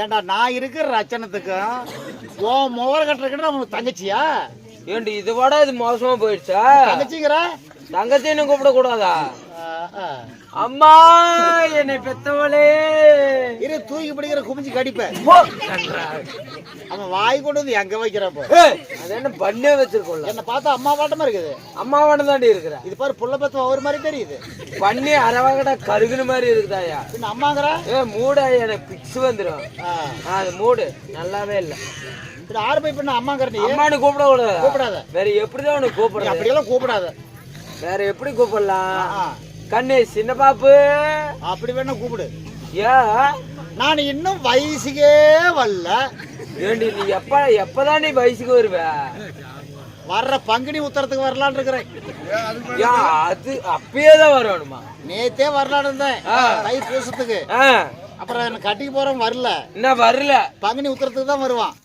ஏன்டா நான் இருக்கிற ரச்சனத்துக்கும் உன் முகர கட்டுறதுக்கு உனக்கு தங்கச்சியா? ஏண்டி இது விட இது மோசமா போயிடுச்சா? தங்கச்சிங்கிற? தங்கத்தையும் கூப்பிட கூடாதா. அம்மா என்னை பெத்தவளே. இரு தூக்கி பிடிக்கிற குமிஞ்சு கடிப்பேன். அவன் வாய் கொண்டு வந்து எங்க வைக்கிறப்போ என்ன பண்ணே வச்சிருக்கோம்ல. என்ன பார்த்தா அம்மா இருக்குது. அம்மாவோட தாண்டி இருக்கிற. இது பாரு புள்ள பத்து ஒரு மாதிரி தெரியுது. பண்ணி அரவகடா கருகுன மாதிரி இருக்குதாயா பின்ன அம்மாங்கிற? ஏ மூட எனக்கு பிக்ஸ் வந்துடும் ஆ. அது மூடு. நல்லாவே இல்ல. பின்ன ஆறு போய் பின்ன அம்மாங்கிற அம்மானு கூப்பிட கூடாது கூப்பிடாத. வேற எப்படிதான் உனக்கு நீ கூப்பிடுறது அப்படியெல்லாம் கூப்பிடாத. வேற எப்படி கூப்பிடலாம். கண்ணு சின்ன பாப்பு. அப்படி வேணா கூப்பிடு. ஏ? நான் இன்னும் வயசுக்கே வரல. ஏண்டி நீ எப்ப எப்பதான் நீ வயசுக்கு வருவ? வர்ற பங்குனி உத்தரத்துக்கு வரலான்னு இருக்கிறேன். அது அப்பயே தான் வரணுமா? நேத்தே வரலான்னு இருந்தேன். தை பூசத்துக்கு. அப்புறம் கட்டிக்கு போறவன் வரல. என்ன வரல? பங்குனி உத்தரத்துக்கு தான் வருவான்.